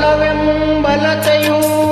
बलो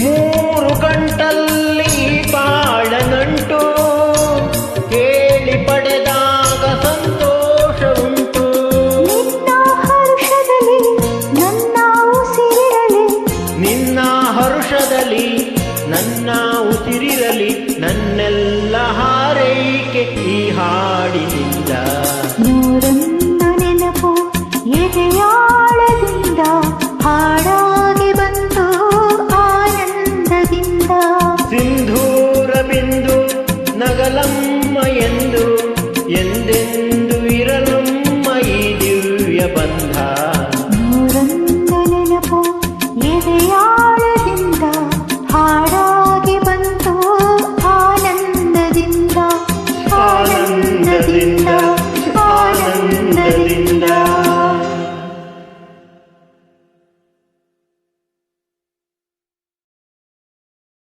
ಮೂರು ಗಂಟಲ್ಲಿ ಬಾಳನಂಟು ಕೇಳಿ ಪಡೆದಾಗ ಸಂತೋಷ ನಿನ್ನ ಹರ್ಷದಲ್ಲಿ ನನ್ನ ಉಸಿರಿರಲಿ ನನ್ನೆಲ್ಲ ಹಾರೈಕೆ ಈ ಹಾಡಿನಿಂದ. ನೂರೊಂದು ನೆನಪು ಎದೆಯಾಳದಿಂದ ಹಾಡಾಗಿ ಬಂತು ಆನಂದದಿಂದ. ಸಿಂಧೂರ ಬಿಂದು ನಗಲಂ